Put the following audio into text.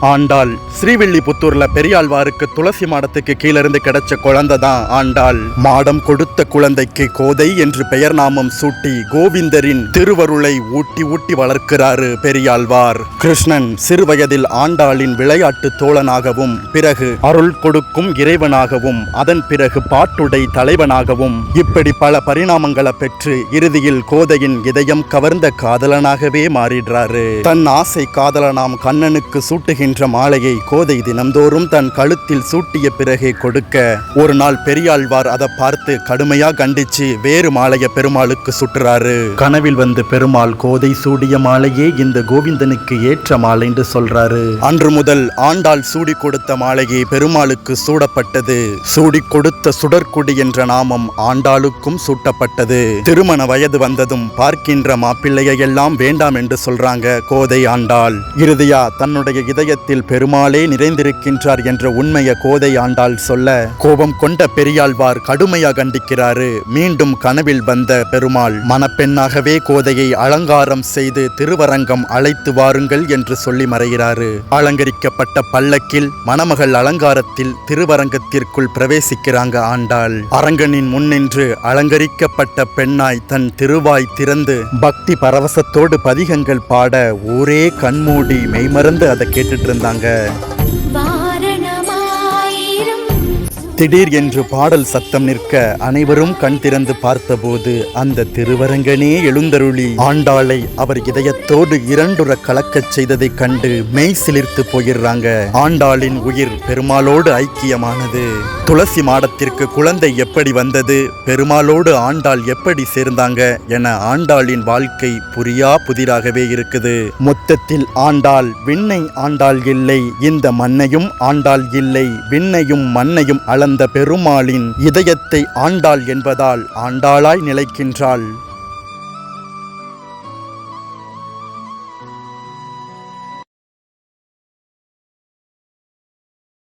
ஆண்டாள். ஸ்ரீவில்லிபுத்தூர்ல பெரியாழ்வாருக்கு துளசி மாடத்துக்கு கீழிருந்து கிடைச்ச குழந்தை தான் ஆண்டாள். மாடம் கொடுத்த குழந்தைக்கு கோதை என்று பெயர் நாமம் சூட்டி கோவிந்தரின் திருவருளை ஊட்டி ஊட்டி வளர்க்கிறாரு பெரியாழ்வார். கிருஷ்ணன் சிறுவயதில் ஆண்டாளின் விளையாட்டு தோழனாகவும் பிறகு அருள் கொடுக்கும் இறைவனாகவும் அதன் பிறகு பாட்டுடை தலைவனாகவும் இப்படி பல பரிணாமங்களை பெற்று இறுதியில் கோதையின் இதயம் கவர்ந்த காதலனாகவே மாறிடுறாரு. தன் ஆசை காதலனாம் கண்ணனுக்கு சூட்டுகின்ற மாலையை கோதை தினம்தோறும் தன் கழுத்தில் சூட்டிய பிறகே கொடுக்க. ஒரு நாள் பெரியாழ்வார் அதை பார்த்து கடுமையா கண்டிச்சு வேறு மாலைய பெருமாளுக்கு சுட்டுறாரு கனவில் வந்து பெருமாள் கோதை சூடிய மாலையே இந்த கோவிந்தனுக்கு ஏற்ற மாலைன்னு சொல்றாரு. அன்று முதல் ஆண்டாள் சூடி கொடுத்த மாலையே பெருமாளுக்கு சூடப்பட்டது. சூடி கொடுத்த சுடற்குடி என்ற நாமம் ஆண்டாளுக்கும் சூட்டப்பட்டது. திருமண வயது வந்ததும் பார்க்கின்ற மாப்பிள்ளையை எல்லாம் வேண்டாம் என்று சொல்றாங்க கோதை ஆண்டாள். இறுதியா தன்னுடைய இதயத்தில் பெருமாளே நிறைந்திருக்கின்றார் என்ற உண்மையை கோதை ஆண்டாள் சொல்ல கோபம் கொண்ட பெரியாழ்வார் கடுமையா கண்டிக்கிறாரு. மீண்டும் கனவில் வந்த பெருமாள் மணப்பெண்ணாகவே கோதையை அலங்காரம் செய்து திருவரங்கம் அழைத்து வாருங்கள் என்று சொல்லி மறைகிறாரு. அலங்கரிக்கப்பட்ட பல்லக்கில் மணமகள் அலங்காரத்தில் திருவரங்கத்திற்குள் பிரவேசிக்கிறாங்க ஆண்டாள். அரங்கனின் முன்னின்று அலங்கரிக்கப்பட்ட பெண்ணாய் தன் திருவாய் திறந்து பக்தி பரவசத்தோடு பதிகங்கள் பாட ஊரே கண்மூடி மெய்மறந்து அதை கேட்டுட்டு இருந்தாங்க. திடீர் என்று பாடல் சத்தம் நிற்க அனைவரும் கண் திறந்து பார்த்தபோது அந்த திருவரங்கனே எழுந்தருளி ஆண்டாளை அவர் இதயத்தோடு இரண்டுற கலக்கச் செய்ததைக் கண்டு மெய் சிலிர்த்து போயிடுறாங்க. ஆண்டாளின் உயிர் பெருமாளோடு ஐக்கியமானது. துளசி மாடத்திற்கு குழந்தை எப்படி வந்தது? பெருமாளோடு ஆண்டாள் எப்படி சேர்ந்தாங்க? என ஆண்டாளின் வாழ்க்கை புரியா புதிராகவே இருக்குது. மொத்தத்தில் ஆண்டாள் விண்ணை ஆண்டாள் இல்லை இந்த மண்ணையும் ஆண்டாள் இல்லை விண்ணையும் மண்ணையும் அளந்த பெருமாளின் இதயத்தை ஆண்டாள் என்பதால் ஆண்டாளாய் நிலைக்கின்றாள்.